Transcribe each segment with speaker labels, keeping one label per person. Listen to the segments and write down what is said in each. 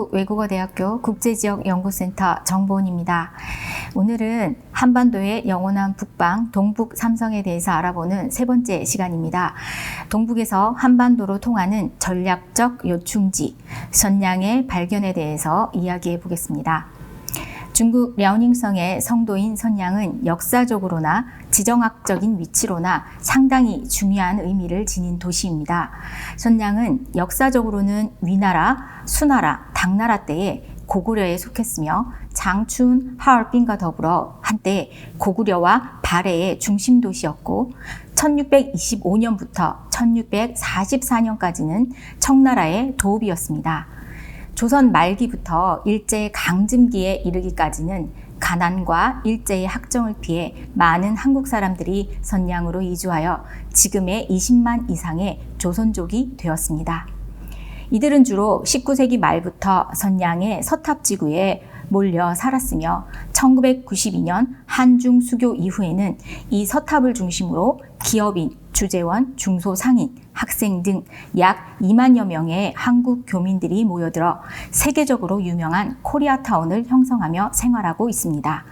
Speaker 1: 안녕하십니까. 한국 외국어대학교 국제지역연구센터 정보원입니다. 오늘은 한반도의 영원한 북방, 동북 삼성에 대해서 알아보는 세 번째 시간입니다. 동북에서 한반도로 통하는 전략적 요충지, 선양의 발견에 대해서 이야기해 보겠습니다. 중국 랴오닝성의 성도인 선양은 역사적으로나 지정학적인 위치로나 상당히 중요한 의미를 지닌 도시입니다. 선양은 역사적으로는 위나라, 수나라, 당나라 때에 고구려에 속했으며 장춘, 하얼빈과 더불어 한때 고구려와 발해의 중심 도시였고 1625년부터 1644년까지는 청나라의 도읍이었습니다. 조선 말기부터 일제 강점기에 이르기까지는 가난과 일제의 학정을 피해 많은 한국 사람들이 선양으로 이주하여 지금의 20만 이상의 조선족이 되었습니다. 이들은 주로 19세기 말부터 선양의 서탑 지구에 몰려 살았으며 1992년 한중 수교 이후에는 이 서탑을 중심으로 기업인, 주재원, 중소상인, 학생 등 약 2만여 명의 한국 교민들이 모여들어 세계적으로 유명한 코리아타운을 형성하며 생활하고 있습니다.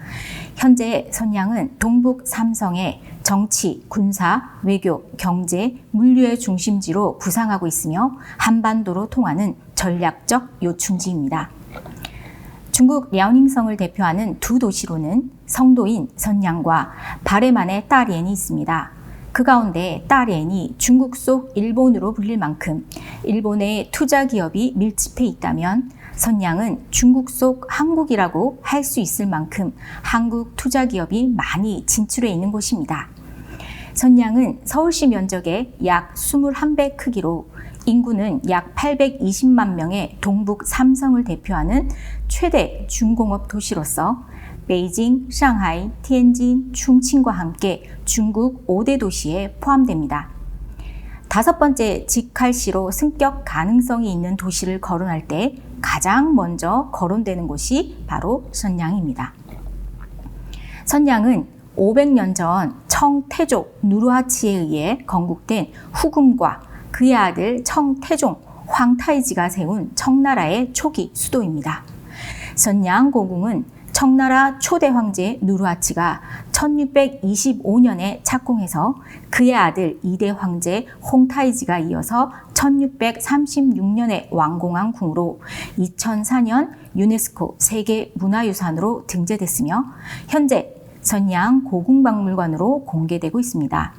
Speaker 1: 현재 선양은 동북 삼성의 정치, 군사, 외교, 경제, 물류의 중심지로 부상하고 있으며 한반도로 통하는 전략적 요충지입니다. 중국 랴오닝성을 대표하는 두 도시로는 성도인 선양과 바레만의 따리엔이 있습니다. 그 가운데 따렌이 중국 속 일본으로 불릴 만큼 일본의 투자 기업이 밀집해 있다면 선양은 중국 속 한국이라고 할 수 있을 만큼 한국 투자 기업이 많이 진출해 있는 곳입니다. 선양은 서울시 면적의 약 21배 크기로 인구는 약 820만 명의 동북 삼성을 대표하는 최대 중공업 도시로서 베이징, 상하이, 티엔진, 충칭과 함께 중국 5대 도시에 포함됩니다. 다섯 번째 직할시로 승격 가능성이 있는 도시를 거론할 때 가장 먼저 거론되는 곳이 바로 선양입니다. 선양은 500년 전 청태족 누르하치에 의해 건국된 후금과 그의 아들 청태종 황타이지가 세운 청나라의 초기 수도입니다. 선양 고궁은 청나라 초대 황제 누르하치가 1625년에 착공해서 그의 아들 2대 황제 홍타이지가 이어서 1636년에 완공한 궁으로 2004년 유네스코 세계 문화유산으로 등재됐으며 현재 선양 고궁박물관으로 공개되고 있습니다.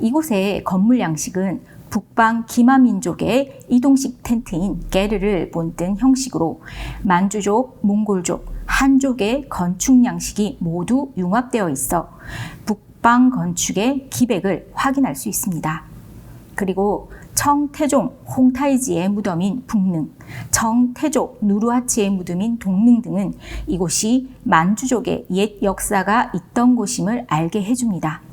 Speaker 1: 이곳의 건물 양식은 북방 기마민족의 이동식 텐트인 게르를 본뜬 형식으로 만주족, 몽골족, 한족의 건축 양식이 모두 융합되어 있어 북방 건축의 기백을 확인할 수 있습니다. 그리고 청태종 홍타이지의 무덤인 북능, 청태족 누르하치의 무덤인 동능 등은 이곳이 만주족의 옛 역사가 있던 곳임을 알게 해줍니다.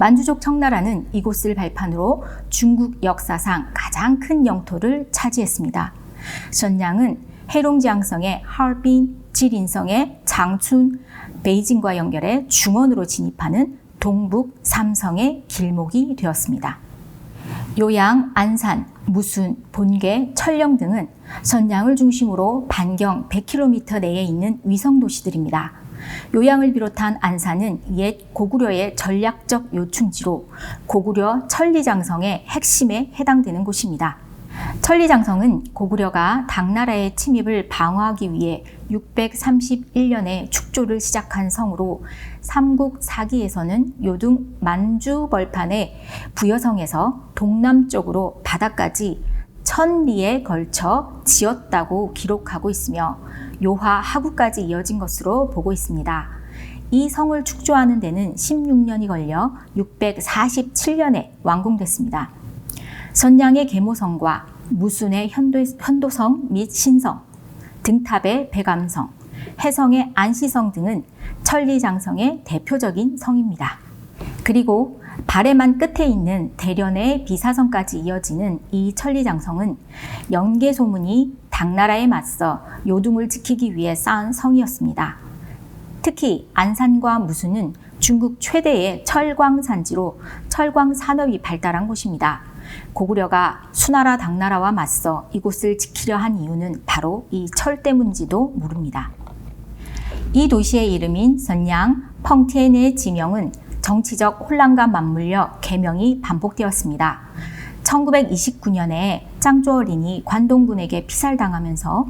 Speaker 1: 만주족 청나라는 이곳을 발판으로 중국 역사상 가장 큰 영토를 차지했습니다. 선양은 해롱지항성의 하얼빈, 지린성의 장춘, 베이징과 연결해 중원으로 진입하는 동북 삼성의 길목이 되었습니다. 요양, 안산, 무순, 본계, 철령 등은 선양을 중심으로 반경 100km 내에 있는 위성 도시들입니다. 요양을 비롯한 안산은 옛 고구려의 전략적 요충지로 고구려 천리장성의 핵심에 해당되는 곳입니다. 천리장성은 고구려가 당나라의 침입을 방어하기 위해 631년에 축조를 시작한 성으로 삼국 사기에서는 요등 만주 벌판의 부여성에서 동남쪽으로 바다까지 천리에 걸쳐 지었다고 기록하고 있으며 요하 하구까지 이어진 것으로 보고 있습니다. 이 성을 축조하는 데는 16년이 걸려 647년에 완공됐습니다. 선양의 계모성과 무순의 현도, 현도성 및 신성, 등탑의 백암성, 해성의 안시성 등은 천리장성의 대표적인 성입니다. 그리고 발해만 끝에 있는 대련의 비사성까지 이어지는 이 천리장성은 연개 소문이 당나라에 맞서 요둥을 지키기 위해 쌓은 성이었습니다. 특히 안산과 무순은 중국 최대의 철광 산지로 철광 산업이 발달한 곳입니다. 고구려가 수나라 당나라와 맞서 이곳을 지키려 한 이유는 바로 이 철 때문인지도 모릅니다. 이 도시의 이름인 선양 펑티엔의 지명은 정치적 혼란과 맞물려 개명이 반복되었습니다. 1929년에 짱조어린이 관동군에게 피살당하면서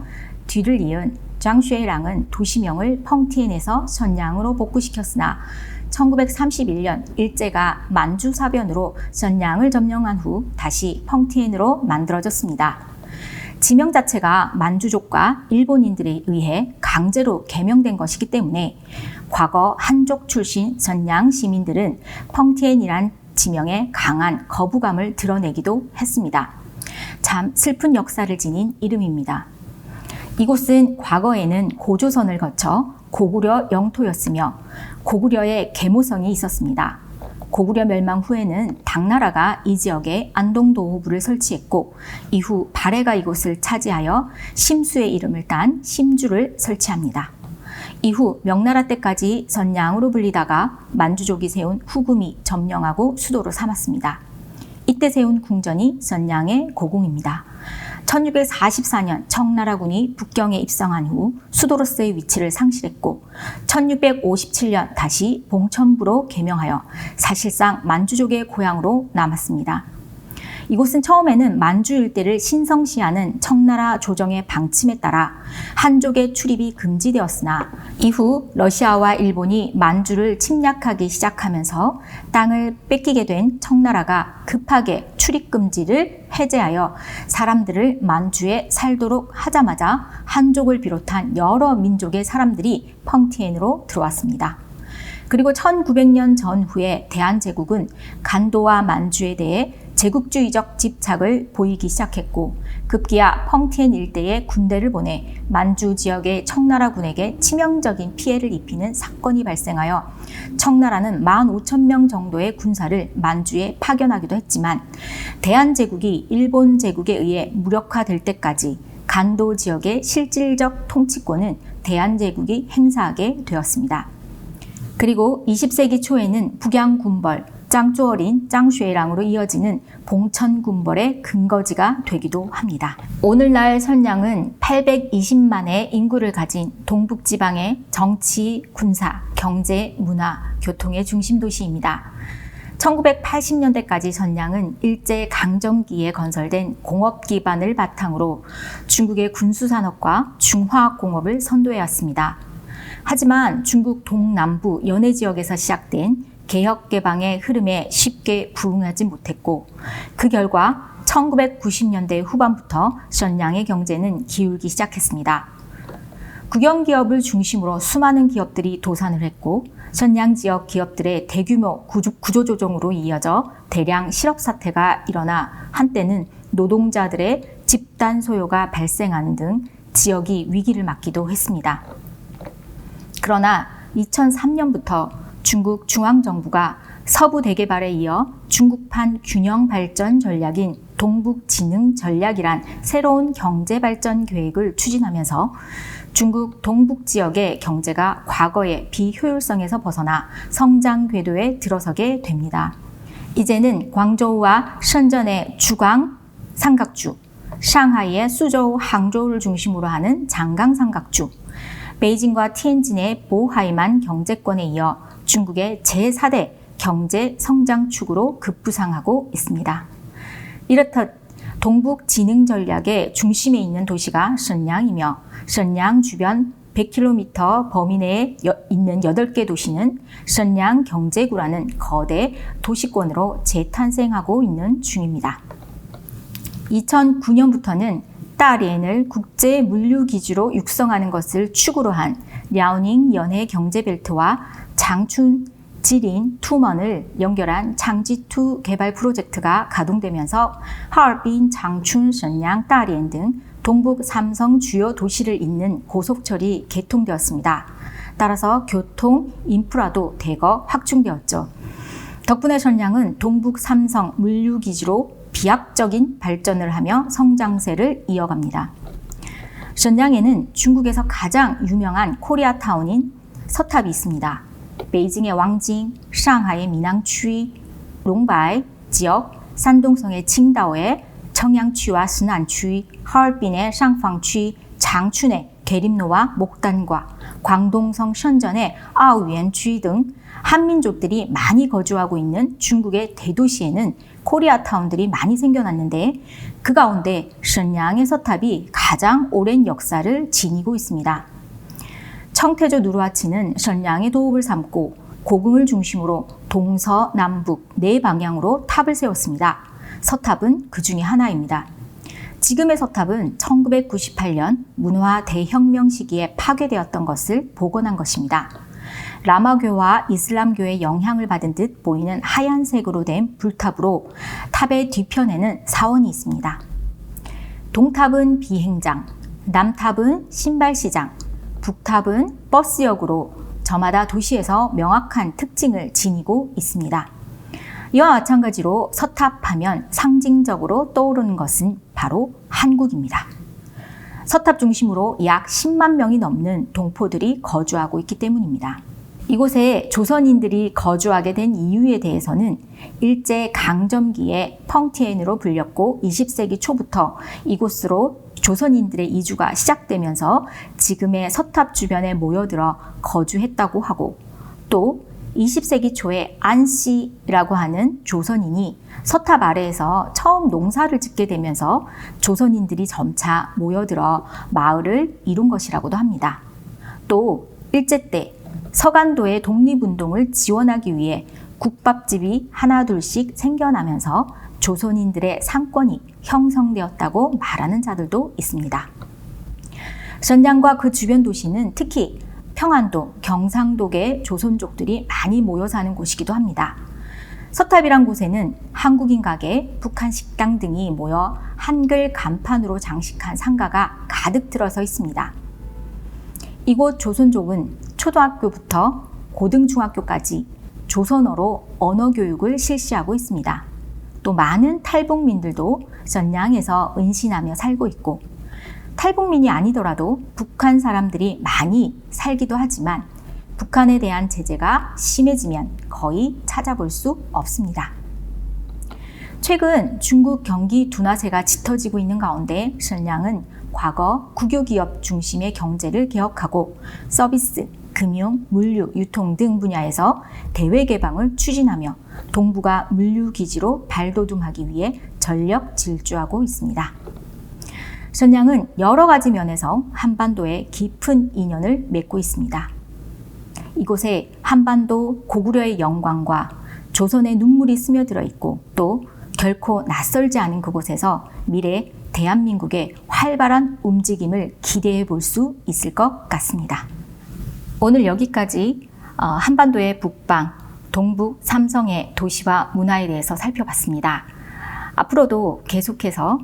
Speaker 1: 뒤를 이은 장쉐이랑은 도시명을 펑티엔에서 선양으로 복구시켰으나 1931년 일제가 만주 사변으로 선양을 점령한 후 다시 펑티엔으로 만들어졌습니다. 지명 자체가 만주족과 일본인들에 의해 강제로 개명된 것이기 때문에 과거 한족 출신 선양 시민들은 펑티엔이란 지명에 강한 거부감을 드러내기도 했습니다. 참 슬픈 역사를 지닌 이름입니다. 이곳은 과거에는 고조선을 거쳐 고구려 영토였으며 고구려의 계모성이 있었습니다. 고구려 멸망 후에는 당나라가 이 지역에 안동도호부를 설치했고 이후 발해가 이곳을 차지하여 심수의 이름을 딴 심주를 설치합니다. 이후 명나라 때까지 선양으로 불리다가 만주족이 세운 후금이 점령하고 수도로 삼았습니다. 이때 세운 궁전이 선양의 고궁입니다. 1644년 청나라군이 북경에 입성한 후 수도로서의 위치를 상실했고 1657년 다시 봉천부로 개명하여 사실상 만주족의 고향으로 남았습니다. 이곳은 처음에는 만주 일대를 신성시하는 청나라 조정의 방침에 따라 한족의 출입이 금지되었으나 이후 러시아와 일본이 만주를 침략하기 시작하면서 땅을 뺏기게 된 청나라가 급하게 출입 금지를 해제하여 사람들을 만주에 살도록 하자마자 한족을 비롯한 여러 민족의 사람들이 펑티엔으로 들어왔습니다. 그리고 1900년 전후에 대한제국은 간도와 만주에 대해 제국주의적 집착을 보이기 시작했고 급기야 펑티엔 일대에 군대를 보내 만주 지역의 청나라군에게 치명적인 피해를 입히는 사건이 발생하여 청나라는 15,000명 정도의 군사를 만주에 파견하기도 했지만 대한제국이 일본 제국에 의해 무력화될 때까지 간도 지역의 실질적 통치권은 대한제국이 행사하게 되었습니다. 그리고 20세기 초에는 북양 군벌, 짱쭈어린 짱쉐랑으로 이어지는 봉천군벌의 근거지가 되기도 합니다. 오늘날 선양은 820만의 인구를 가진 동북지방의 정치, 군사, 경제, 문화, 교통의 중심 도시입니다. 1980년대까지 선양은 일제 강점기에 건설된 공업 기반을 바탕으로 중국의 군수산업과 중화학공업을 선도해왔습니다. 하지만 중국 동남부 연해 지역에서 시작된 개혁 개방의 흐름에 쉽게 부응하지 못했고 그 결과 1990년대 후반부터 선양의 경제는 기울기 시작했습니다. 국영 기업을 중심으로 수많은 기업들이 도산을 했고 선양 지역 기업들의 대규모 구조, 조정으로 이어져 대량 실업 사태가 일어나 한때는 노동자들의 집단 소요가 발생하는 등 지역이 위기를 맞기도 했습니다. 그러나 2003년부터 중국 중앙정부가 서부 대개발에 이어 중국판 균형 발전 전략인 동북진흥 전략이란 새로운 경제 발전 계획을 추진하면서 중국 동북 지역의 경제가 과거의 비효율성에서 벗어나 성장 궤도에 들어서게 됩니다. 이제는 광저우와 선전의 주광 삼각주, 상하이의 수저우 항저우를 중심으로 하는 장강 삼각주, 베이징과 티엔진의 보하이만 경제권에 이어 중국의 제4대 경제 성장 축으로 급부상하고 있습니다. 이렇듯 동북 진흥 전략의 중심에 있는 도시가 선양이며 선양 주변 100km 범위 내에 있는 8개 도시는 선양 경제구라는 거대 도시권으로 재탄생하고 있는 중입니다. 2009년부터는 따리엔을 국제 물류 기지로 육성하는 것을 축으로 한 랴오닝 연해 경제벨트와 장춘, 지린, 투먼을 연결한 장지2 개발 프로젝트가 가동되면서 하얼빈, 장춘, 선양, 따리엔 등 동북 삼성 주요 도시를 잇는 고속철이 개통되었습니다. 따라서 교통, 인프라도 대거 확충되었죠. 덕분에 선양은 동북 삼성 물류기지로 비약적인 발전을 하며 성장세를 이어갑니다. 선양에는 중국에서 가장 유명한 코리아타운인 서탑이 있습니다. 베이징의 왕징, 상하이의 미낭취, 롱바이 지역, 산동성의 칭다오에 청양취와 스난취, 하얼빈의 쌍방취, 장춘의 계림노와 목단과 광동성 션전의 아우엔취 등 한민족들이 많이 거주하고 있는 중국의 대도시에는 코리아타운들이 많이 생겨났는데 그 가운데 신양의 서탑이 가장 오랜 역사를 지니고 있습니다. 청태조 누르하치는 신양의 도읍을 삼고 고궁을 중심으로 동서 남북 네 방향으로 탑을 세웠습니다. 서탑은 그 중에 하나입니다. 지금의 서탑은 1998년 문화 대혁명 시기에 파괴되었던 것을 복원한 것입니다. 라마교와 이슬람교의 영향을 받은 듯 보이는 하얀색으로 된 불탑으로 탑의 뒤편에는 사원이 있습니다. 동탑은 비행장, 남탑은 신발시장, 북탑은 버스역으로 저마다 도시에서 명확한 특징을 지니고 있습니다. 이와 마찬가지로 서탑하면 상징적으로 떠오르는 것은 바로 한국입니다. 서탑 중심으로 약 10만 명이 넘는 동포들이 거주하고 있기 때문입니다. 이곳에 조선인들이 거주하게 된 이유에 대해서는 일제 강점기에 펑티엔으로 불렸고 20세기 초부터 이곳으로 조선인들의 이주가 시작되면서 지금의 서탑 주변에 모여들어 거주했다고 하고 또 20세기 초에 안씨라고 하는 조선인이 서탑 아래에서 처음 농사를 짓게 되면서 조선인들이 점차 모여들어 마을을 이룬 것이라고도 합니다. 또 일제 때 서간도의 독립운동을 지원하기 위해 국밥집이 하나둘씩 생겨나면서 조선인들의 상권이 형성되었다고 말하는 자들도 있습니다. 선장과 그 주변 도시는 특히 평안도, 경상도계 조선족들이 많이 모여 사는 곳이기도 합니다. 서탑이란 곳에는 한국인 가게, 북한 식당 등이 모여 한글 간판으로 장식한 상가가 가득 들어서 있습니다. 이곳 조선족은 초등학교부터 고등중학교까지 조선어로 언어 교육을 실시하고 있습니다. 또 많은 탈북민들도 전량에서 은신하며 살고 있고 탈북민이 아니더라도 북한 사람들이 많이 살기도 하지만 북한에 대한 제재가 심해지면 거의 찾아볼 수 없습니다. 최근 중국 경기 둔화세가 짙어지고 있는 가운데 신량은 과거 국유기업 중심의 경제를 개혁하고 서비스, 금융, 물류, 유통 등 분야에서 대외 개방을 추진하며 동북아 물류 기지로 발돋움하기 위해 전력 질주하고 있습니다. 선양은 여러 가지 면에서 한반도에 깊은 인연을 맺고 있습니다. 이곳에 한반도 고구려의 영광과 조선의 눈물이 스며들어 있고 또 결코 낯설지 않은 그곳에서 미래 대한민국의 활발한 움직임을 기대해 볼 수 있을 것 같습니다. 오늘 여기까지 어, 한반도의 북방, 동북 삼성의 도시와 문화에 대해서 살펴봤습니다. 앞으로도 계속해서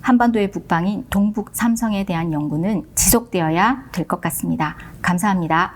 Speaker 1: 한반도의 북방인 동북 삼성에 대한 연구는 지속되어야 될 것 같습니다. 감사합니다.